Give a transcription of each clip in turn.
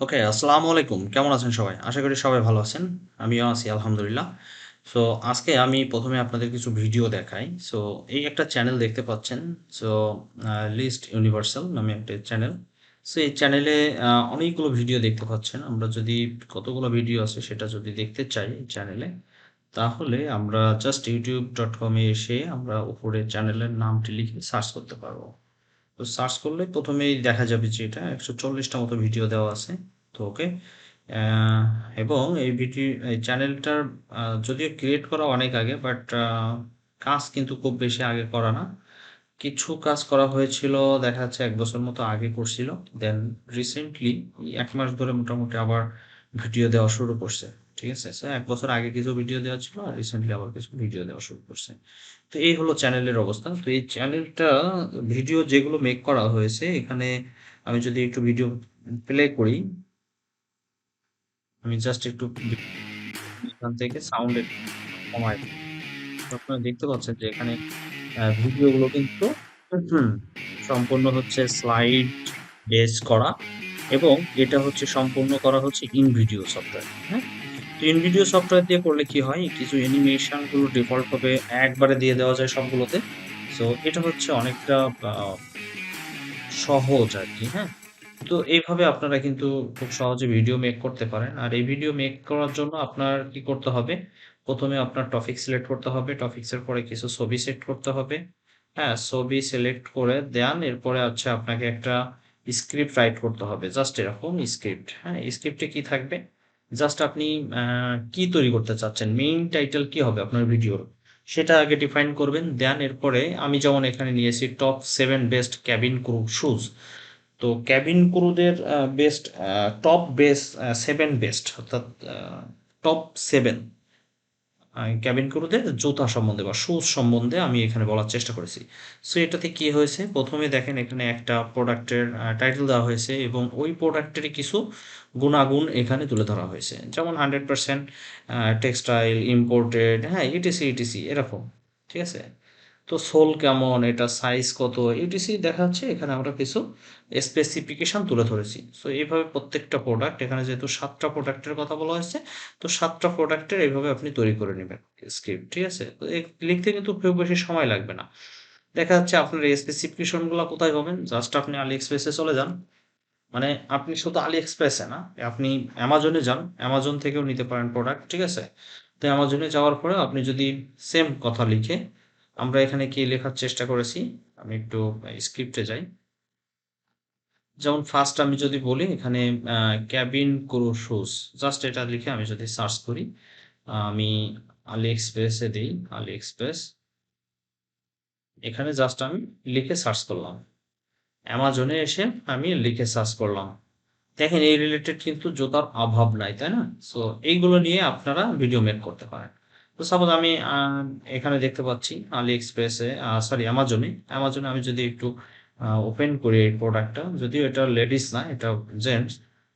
ওকে, আসসালামু আলাইকুম। কেমন আছেন সবাই? আশা করি সবাই ভালো আছেন। আমিও আছি আলহামদুলিল্লাহ। সো আজকে আমি প্রথমে আপনাদের কিছু ভিডিও দেখাই। সো এই একটা চ্যানেল দেখতে পাচ্ছেন। সো লিস্ট ইউনিভার্সাল নামে একটা চ্যানেল। সো এই চ্যানেলে অনেকগুলো ভিডিও দেখতে পাচ্ছেন। আমরা যদি কতগুলো ভিডিও আছে সেটা যদি দেখতে চাই এই চ্যানেলে, তাহলে আমরা জাস্ট ইউটিউব ডট এ এসে আমরা উপরে চ্যানেলের নামটি লিখে সার্চ করতে পারব। তো সার্চ করলে প্রথমেই দেখা যাবে যে এটা ১৪০ টা মতো ভিডিও দেওয়া আছে। তো ওকে। এবং এই ভিডি এই চ্যানেলটার যদিও ক্রিয়েট করা অনেক আগে বাট কাজ কিন্তু খুব বেশি আগে করা না। কিছু কাজ করা হয়েছিল, দেখা যাচ্ছে এক বছর মতো আগে করছিল। দেন রিসেন্টলি এক মাস ধরে মোটামুটি আবার ভিডিও দেওয়া শুরু করছে। ঠিক আছে? ১ বছর আগে কিছু ভিডিও দেওয়া ছিল আর রিসেন্টলি আবার কিছু ভিডিও দেওয়া শুরু করছে। তো এই হলো চ্যানেলের অবস্থা। তো এই চ্যানেলটা ভিডিও যেগুলো মেক করা হয়েছে, এখানে আমি যদি একটু ভিডিও প্লে করি, আমি জাস্ট একটু এখান থেকে সাউন্ড কমায় আপনারা দেখতে পাচ্ছেন যে এখানে ভিডিওগুলো কিন্তু সম্পূর্ণ হচ্ছে স্লাইড বেস করা এবং এটা হচ্ছে সম্পূর্ণ করা হচ্ছে ইন ভিডিও সফটওয়্যার। হ্যাঁ? ইনভিডিও সফটওয়্যার দিয়ে করলে কি হয়? কিছু অ্যানিমেশনগুলো ডিফল্ট ভাবে একবারে দিয়ে দেওয়া যায় সবগুলোতে। সো এটা হচ্ছে অনেকটা সহজ আর কি হ্যাঁ? তো এইভাবে আপনারা কিন্তু খুব সহজে ভিডিও মেক করতে পারেন। আর এই ভিডিও মেক করার জন্য আপনার কি করতে হবে? প্রথমে আপনার টপিক সিলেক্ট করতে হবে। টপিকস এর পরে কিছু ছবি সেট করতে হবে। হ্যাঁ? ছবি সিলেক্ট করে দেন এরপরে হচ্ছে আপনাকে একটা স্ক্রিপ্ট রাইট করতে হবে। জাস্ট এরকম স্ক্রিপ্ট, হ্যাঁ? স্ক্রিপ্টে কি থাকবে? জাস্ট আপনি কি তৈরি করতে চাচ্ছেন? মেইন টাইটেল কি হবে আপনার ভিডিওর? সেটা আগে ডিফাইন করবেন। দেন এরপরে আমি যেমন এখানে নিয়েছি top seven best cabin crew shoes. তো cabin ক্রুদের best top best seven 7 best অর্থাৎ টপ 7 আ কেবিন ক্রুদের জুতা সম্বন্ধে বা শুজ সম্বন্ধে আমি এখানে বলার চেষ্টা করেছি। সো এটাতে কি হয়েছে? প্রথমে দেখেন এখানে একটা প্রোডাক্টের টাইটেল দেওয়া হয়েছে এবং ওই প্রোডাক্টেরই কিছু গুণাগুণ এখানে তুলে ধরা হয়েছে। যেমন হান্ড্রেড পার্সেন্ট টেক্সটাইল, ইম্পোর্টেড, হ্যাঁ? ইটিসি, ইটিসি এরকম। ঠিক আছে? তো সোল কেমন? এটা সাইজ কত? ইটিসি দেখা যাচ্ছে এখানে আমরা কিছু স্পেসিফিকেশন তুলে ধরেছি। সো এইভাবে প্রত্যেকটা প্রোডাক্ট এখানে যেহেতু সাতটা প্রোডাক্টের কথা বলা হয়েছে, তো সাতটা প্রোডাক্টের এইভাবে আপনি তৈরি করে নেবেন স্ক্রিপ্ট। ঠিক আছে? তো লিখতে কিন্তু খুব বেশি সময় লাগবে না। দেখা যাচ্ছে আপনার এই স্পেসিফিকেশনগুলো কোথায় পাবেন? জাস্ট আপনি আলি এক্সপ্রেসে চলে যান। মানে আপনি শুধু আলি এক্সপ্রেসে না, আপনি অ্যামাজনে যান। অ্যামাজন থেকেও নিতে পারেন প্রোডাক্ট। ঠিক আছে? তো অ্যামাজনে যাওয়ার পরে আপনি যদি সেম কথা লিখে আমরা এখানে কি লেখার চেষ্টা করেছি? আমি একটু স্ক্রিপ্টে যাই। যেমন ফার্স্ট আমি যদি বলি এখানে uh cabin crew shoes just এটা লিখে আমি যদি সার্চ করি, আমি AliExpress এ আলি এক্সপ্রেস এখানে জাস্ট আমি লিখে সার্চ করলাম। অ্যামাজনে এসে আমি লিখে সার্চ করলাম। দেখেন এই রিলেটেড কিন্তু জুতার অভাব নাই, তাই না? সো এইগুলো নিয়ে আপনারা ভিডিও মেক করতে পারেন। তো সাপোজ আমি এখানে দেখতে পাচ্ছি AliExpress এ আ সরি Amazon এ আমি যদি একটু ওপেন করি এই প্রোডাক্টটা, যদিও এটা লেডিস না, এটা জেন্টস।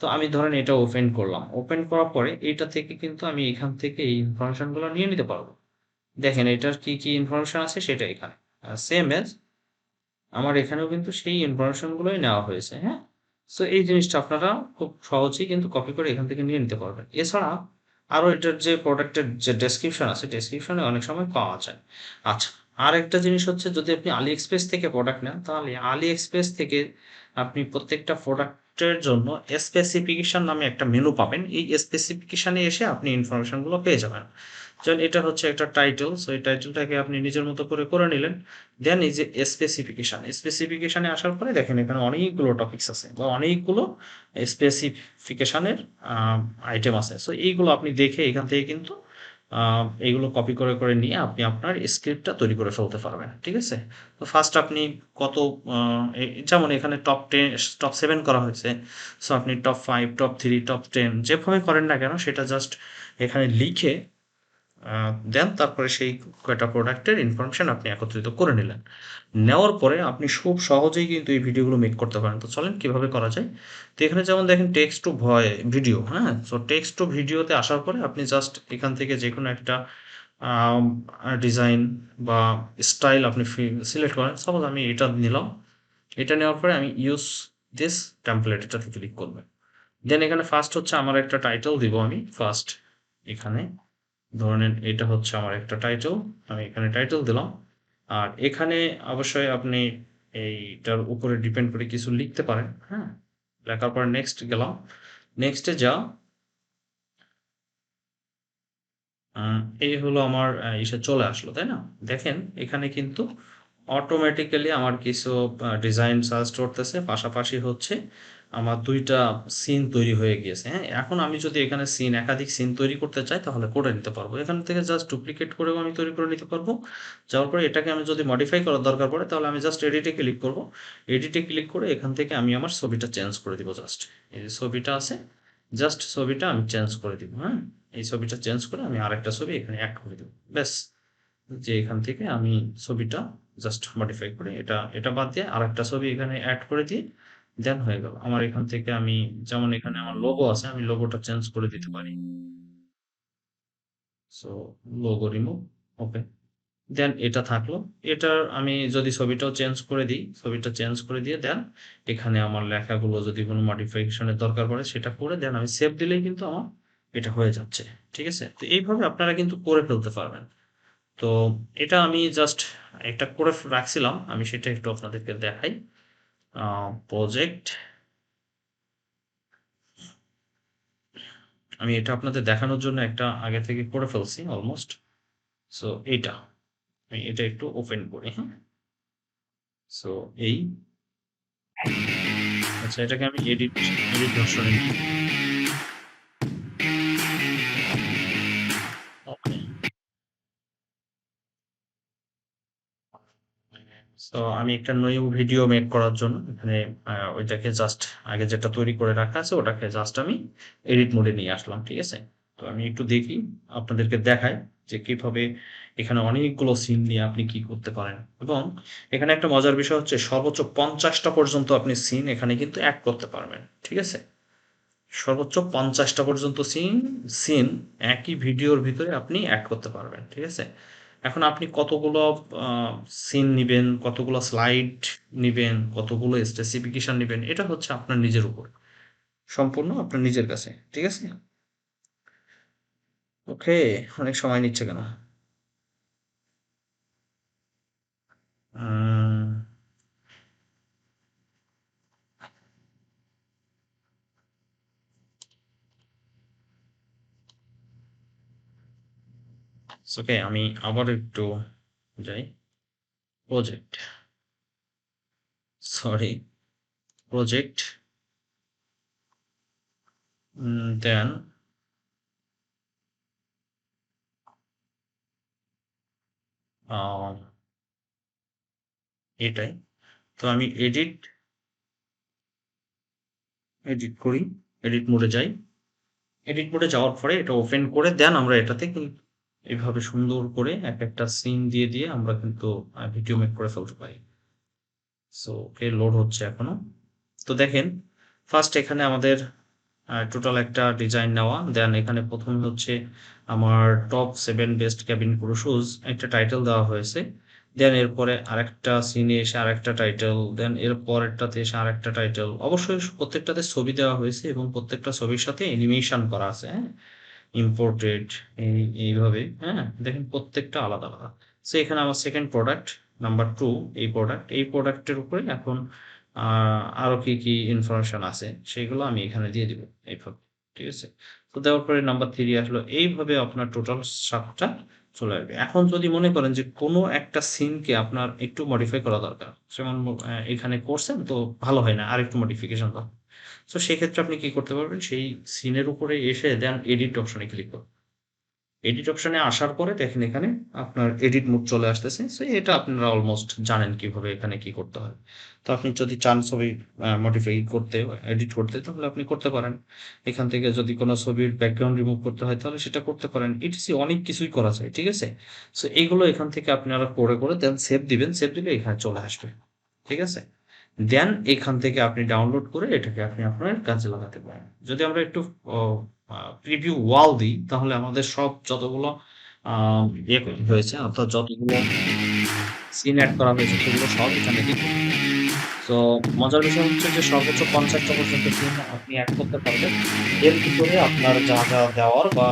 তো আমি ধরেন এটা ওপেন করলাম। ওপেন করার পরে এটা থেকে কিন্তু আমি এখান থেকে এই ইনফরমেশনগুলো নিয়ে নিতে পারব। দেখেন এটার কি, কি ইনফরমেশন আছে সেটা এখানে। সেম এজ আমার এখানেও কিন্তু সেই ইনফরমেশন গুলোই নেওয়া হয়েছে, হ্যাঁ? সো এই জিনিসটা আপনারা খুব সহজেই কিন্তু কপি করে এখান থেকে নিয়ে নিতে পারবেন। এছাড়া আরও এটার যে প্রোডাক্টের যে ডেসক্রিপশন আছে, ডেসক্রিপশনে অনেক সময় পাওয়া যায়। আচ্ছা, আর একটা জিনিস হচ্ছে যদি আপনি আলি এক্সপ্রেস থেকে প্রোডাক্ট নেন, তাহলে আলি এক্সপ্রেস থেকে আপনি প্রত্যেকটা প্রোডাক্টের জন্য স্পেসিফিকেশন নামে একটা মেনু পাবেন। এই স্পেসিফিকেশন এসে আপনি ইনফরমেশনগুলো পেয়ে যাবেন। যেমন এটা হচ্ছে একটা টাইটেল। সো এই টাইটেলটাকে আপনি নিজের মতো করে, করে নিলেন। দেন এই যে স্পেসিফিকেশন, স্পেসিফিকেশন আসার পরে দেখেন এখানে অনেকগুলো টপিকস আছে বা অনেকগুলো স্পেসিফিকেশন এর আইটেম আছে। সো এইগুলো আপনি দেখে এখান থেকে কিন্তু এগুলো কপি করে, করে নিয়ে আপনি আপনার স্ক্রিপ্টটা তৈরি করে ফেলতে পারবেন। ঠিক আছে? তো ফার্স্ট আপনি কত যেমন এখানে টপ টেন টপ সেভেন করা হয়েছে। সো আপনি top five top three top ten যেভাবে করেন না কেন সেটা জাস্ট এখানে লিখে দেন তারপরে সেই কয়টা প্রোডাক্টের ইনফরমেশন আপনি একত্রিত করে নিলেন। নেওয়ার পরে আপনি খুব সহজেই কিন্তু এই ভিডিওগুলো মেক করতে পারেন। তো চলেন কীভাবে করা যায়? তো এখানে যেমন দেখেন টেক্সট টু ভয় ভিডিও, হ্যাঁ? সো টেক্সট টু ভিডিওতে আসার পরে আপনি জাস্ট এখান থেকে যেকোনো একটা ডিজাইন বা স্টাইল আপনি সিলেক্ট করেন। সাপোজ আমি এটা নিলাম। এটা নেওয়ার পরে আমি ইউজ দিস টেমপ্লেট এটাতে ক্লিক করবেন। দেন এখানে ফার্স্ট হচ্ছে আমার একটা টাইটেল দিব আমি ফার্স্ট এখানে ধরেন এটা হচ্ছে আমার একটা টাইটেল আমি এখানে টাইটেল দিলাম। আর এখানে অবশ্যই আপনি এইটার উপরে ডিপেন্ড করে কিছু লিখতে পারেন হ্যাঁ? লেখার পর নেক্সট গেলাম। নেক্সটে যা এই হলো আমার ইসে চলে আসলো, তাই না? দেখেন, এখানে কিন্তু অটোমেটিক্যালি আমার কিছু ডিজাইন সার্চ করতেছে পাশাপাশি হচ্ছে আমার দুইটা সিন তৈরি হয়ে গিয়েছে হ্যাঁ? এখন আমি যদি এখানে সিন একাধিক সিন তৈরি করতে চাই, তাহলে করে নিতে পারব। এখান থেকে জাস্ট ডুপ্লিকেট করেও আমি তৈরি করে নিতে পারব। যাওয়ার পরে এটাকে আমি যদি মডিফাই করার দরকার পড়ে, তাহলে আমি জাস্ট এডিটে ক্লিক করব। এডিটে ক্লিক করে এখান থেকে আমি আমার ছবিটা চেঞ্জ করে দিব জাস্ট এই যে ছবিটা আছে জাস্ট ছবিটা আমি চেঞ্জ করে দিব হ্যাঁ? এই ছবিটা চেঞ্জ করে আমি আরেকটা ছবি এখানে অ্যাড করে দেবো। ব্যাস, যে এখান থেকে আমি ছবিটা জাস্ট মডিফাই করে এটা এটা বাদ দিয়ে আরেকটা ছবি এখানে অ্যাড করে দিয়ে দেন হয়ে গেল। আমার এখান থেকে আমি, যেমন এখানে আমার লোগো আছে, আমি লোগোটা চেঞ্জ করে দিতে পারি। So logo remove okay then এটা থাকল। এটার আমি যদি ছবিটাও চেঞ্জ করে দিই, ছবিটা চেঞ্জ করে দিয়ে দেন, এখানে আমার লেখাগুলো যদি কোনো মডিফিকেশনের দরকার পড়ে, সেটা করে দেন। আমি সেভ দিলেই কিন্তু আমার এটা হয়ে যাচ্ছে, ঠিক আছে? তো এইভাবে আপনারা কিন্তু করে ফেলতে পারবেন। তো এটা আমি জাস্ট একটা করে রাখছিলাম, আমি সেটা একটু আপনাদেরকে দেখাই। প্রজেক্ট আমি এটা আপনাদের দেখানোর জন্য একটা আগে থেকে করে ফেলছি অলমোস্ট সো এটা আমি এটা একটু ওপেন করি হ্যাঁ? সো এই। আচ্ছা এটাকে আমি এডিট এডিট ভার্সনে তো আমি একটা নিউ ভিডিও মেক করার জন্য এখানে ওইটাকে জাস্ট আগে যেটা তৈরি করে রাখা আছে, ওটাকে জাস্ট আমি এডিট মোডে নিয়ে আসলাম, ঠিক আছে? তো আমি একটু দেখি, আপনাদেরকে দেখাই যে কীভাবে এখানে অনেকগুলো সিন নিয়ে আপনি কি করতে পারেন। এবং এখানে একটা মজার বিষয় হচ্ছে, সর্বোচ্চ পঞ্চাশটা পর্যন্ত আপনি সিন এখানে কিন্তু অ্যাড করতে পারবেন, ঠিক আছে? সর্বোচ্চ পঞ্চাশটা পর্যন্ত সিন সিন একই ভিডিওর ভিতরে আপনি অ্যাড করতে পারবেন, ঠিক আছে? এখন আপনি কতগুলো সিন নিবেন, কতগুলো স্লাইড নিবেন, কতগুলো স্পেসিফিকেশন নিবেন, এটা হচ্ছে আপনার নিজের উপর। সম্পূর্ণ আপনার নিজের কাছে, ঠিক আছে? ওকে অনেক সময় নিচ্ছে কেন? ওকে আমি আবার একটু যাই। প্রজেক্ট সরি প্রজেক্ট দেন এটাই। তো আমি এডিট এডিট করি। এডিট মোডে যাই। এডিট মোডে যাওয়ার পরে এটা ওপেন করে দেন আমরা এটাতে এইভাবে সুন্দর করে এক একটা সিন দিয়ে দিয়ে আমরা কিন্তু ভিডিও মেক করে ফেলতে পারি। সো ওকে লোড হচ্ছে এখনও। তো দেখেন ফার্স্ট এখানে আমাদের টোটাল একটা ডিজাইন নেওয়া। দেন এখানে প্রথম হচ্ছে আমার top seven best cabin crew shoes একটা টাইটেল দেওয়া হয়েছে। দেন এরপরে আরেকটা সিনে এসে আরেকটা টাইটেল দেন এর পরেরটাতে এসে আরেকটা টাইটেল অবশ্যই প্রত্যেকটাতে ছবি দেওয়া হয়েছে এবং প্রত্যেকটা ছবির সাথে অ্যানিমেশন করা আছে হ্যাঁ? ইম্পোর্টেড এই, এইভাবে হ্যাঁ? দেখেন প্রত্যেকটা আলাদা আলাদা। সো এখানে আমার সেকেন্ড প্রোডাক্ট নাম্বার টু এই প্রোডাক্ট এই প্রোডাক্টের উপরে এখন আরও কি কি ইনফরমেশন আছে, সেগুলো আমি এখানে দিয়ে দিব, এইভাবে, ঠিক আছে? তো দেওয়ার পরে নাম্বার থ্রি আসলো, এইভাবে আপনার টোটাল সাতটা চলে আসবে। এখন যদি মনে করেন যে কোনো একটা সিনকে আপনার একটু মডিফাই করা দরকার, যেমন এখানে করছেন, তো ভালো হয় না আর একটু মডিফিকেশন দরকার তো সেক্ষেত্রে আপনি কি করতে পারবেন? সেই সিনের উপরে এসে দেন এডিট অপশনে ক্লিক করুন। এডিট অপশনে আসার পরে দেখেন এখানে আপনার এডিট মুড চলে আসতেছে। সো এটা আপনারা অলমোস্ট জানেন কীভাবে এখানে কি করতে হয়। তো আপনি যদি চান ছবি মডিফাই করতে এডিট করতে, তাহলে আপনি করতে পারেন। এখান থেকে যদি কোনো ছবির ব্যাকগ্রাউন্ড রিমুভ করতে হয়, তাহলে সেটা করতে পারেন। ইটিসি অনেক কিছুই করা যায়, ঠিক আছে? সো এইগুলো এখান থেকে আপনারা করে করে দেন সেভ দিবেন। সেভ দিলে এখানে চলে আসবে, ঠিক আছে? দেন এখান থেকে আপনি ডাউনলোড করে এটাকে আপনি আপনার কাজে লাগাতে পারেন যদি আমরা একটু প্রিভিউ ওয়াল দিই তাহলে আমাদের সব যতগুলো ইয়ে হয়েছে অর্থাৎ যতগুলো সিন অ্যাড করা হয়েছে সেগুলো সব এখানে কিন্তু তো মজার বিষয় হচ্ছে যে সর্বোচ্চ ৫০ টা পর্যন্ত সিম আপনি অ্যাড করতে পারবেন। এর ভিতরে আপনার যা, যা দেওয়ার বা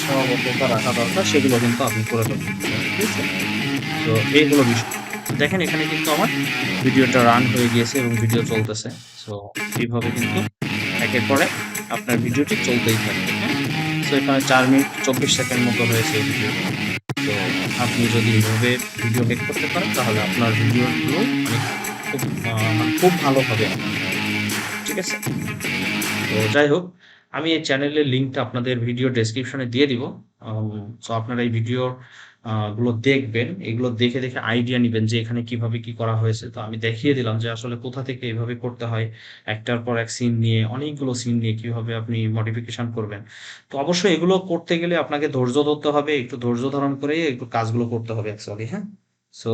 সীমাবদ্ধতা রাখা দরকার সেগুলো কিন্তু আপনি করে পারবেন। ঠিক আছে? তো এইগুলো হলো বিষয়। দেখেন, এখানে কিন্তু আমার ভিডিওটা রান হয়ে গিয়েছে এবং ভিডিও চলতেছে। সো এইভাবে কিন্তু একের পরে আপনার ভিডিওটি চলতেই। হ্যাঁ? সো এখানে চার মিনিট ২৪ সেকেন্ড মতো হয়েছে এই ভিডিওটা। তো আপনি যদি এভাবে ভিডিও মেক করতে পারেন, তাহলে আপনার ভিডিওগুলো মানে খুব মানে খুব ভালো হবে। ঠিক আছে? তো যাই হোক, আমি এই চ্যানেলের লিঙ্কটা আপনাদের ভিডিও ডেসক্রিপশনে দিয়ে দিব। সো আপনারা এই ভিডিও আ গুলো দেখবেন। এগুলো দেখে, দেখে আইডিয়া নিবেন যে এখানে কীভাবে কি করা হয়েছে। তো আমি দেখিয়ে দিলাম যে আসলে কোথা থেকে এভাবে করতে হয়। একটার পর এক সিন নিয়ে অনেকগুলো সিন নিয়ে কীভাবে আপনি মডিফিকেশন করবেন। তো অবশ্যই এগুলো করতে গেলে আপনাকে ধৈর্য ধরতে হবে। একটু ধৈর্য ধারণ করে একটু কাজগুলো করতে হবে অ্যাকচুয়ালি, হ্যাঁ? সো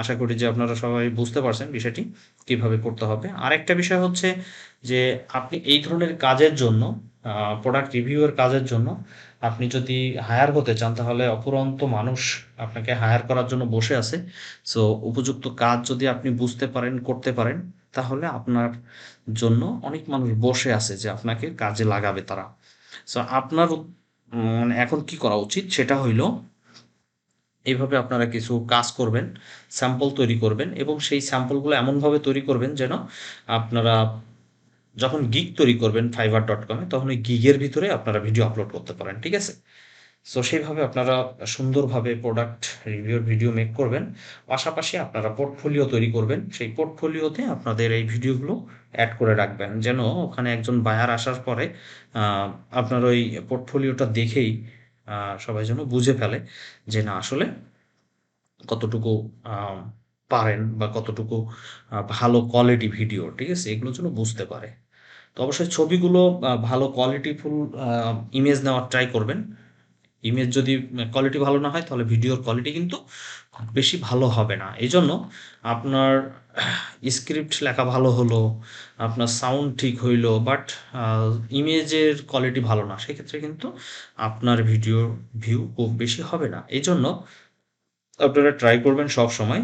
আশা করি যে আপনারা সবাই বুঝতে পারছেন বিষয়টি কীভাবে করতে হবে। আরেকটা বিষয় হচ্ছে যে আপনি এই ধরনের কাজের জন্য প্রোডাক্ট রিভিউ এর কাজের জন্য আপনি যদি হায়ার হতে চান তাহলে অফুরন্ত মানুষ আপনাকে হায়ার করার জন্য বসে আছে। সো উপযুক্ত কাজ যদি আপনি বুঝতে পারেন, করতে পারেন তাহলে আপনার জন্য অনেক মানুষ বসে আছে যে আপনাকে কাজে লাগাবে তারা। সো আপনার মানে এখন কি করা উচিত সেটা হইল এইভাবে আপনারা কিছু কাজ করবেন, স্যাম্পল তৈরি করবেন এবং সেই স্যাম্পলগুলো এমনভাবে তৈরি করবেন যেন আপনারা যখন গিগ তৈরি করবেন ফাইবার ডট কমে তখন ওই গিগের ভিতরে আপনারা ভিডিও আপলোড করতে পারেন। ঠিক আছে? সো সেইভাবে আপনারা সুন্দরভাবে প্রোডাক্ট রিভিউর ভিডিও মেক করবেন। পাশাপাশি আপনারা পোর্টফোলিও তৈরি করবেন। সেই পোর্টফোলিওতে আপনাদের এই ভিডিওগুলো অ্যাড করে রাখবেন। যেন ওখানে একজন বায়ার আসার পরে আপনার ওই পোর্টফোলিওটা দেখেই সবাই যেন বুঝে ফেলে যে না আসলে কতটুকু পারেন বা কতটুকু ভালো কোয়ালিটি ভিডিও, ঠিক আছে? এগুলো যেন বুঝতে পারে। তো অবশ্যই ছবিগুলো ভালো কোয়ালিটিফুল ইমেজ নেওয়ার ট্রাই করবেন। ইমেজ যদি কোয়ালিটি ভালো না হয় তাহলে ভিডিওর কোয়ালিটি কিন্তু বেশি ভালো হবে না। এই জন্য আপনার স্ক্রিপ্ট লেখা ভালো হলো, আপনার সাউন্ড ঠিক হইল বাট ইমেজের কোয়ালিটি ভালো না। সেক্ষেত্রে কিন্তু আপনার ভিডিওর ভিউ খুব বেশি হবে না। এই জন্য আপনারা ট্রাই করবেন সব সময়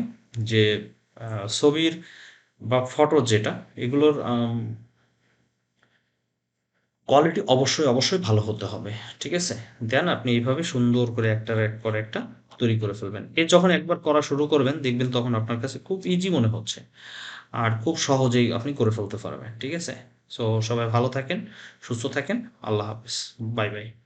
যে ছবির বা ফটো যেটা এগুলোর কোয়ালিটি অবশ্যই, অবশ্যই ভালো হতে হবে। ঠিক আছে? দেন আপনি এইভাবে সুন্দর করে একটা এক পর একটা তৈরি করে ফেলবেন। এ যখন একবার করা শুরু করবেন দেখবেন তখন আপনার কাছে খুব ইজি মনে হচ্ছে। আর খুব সহজেই আপনি করে ফেলতে পারবেন। ঠিক আছে? সো সবাই ভালো থাকেন, সুস্থ থাকেন। আল্লাহ হাফিজ বাই, বাই।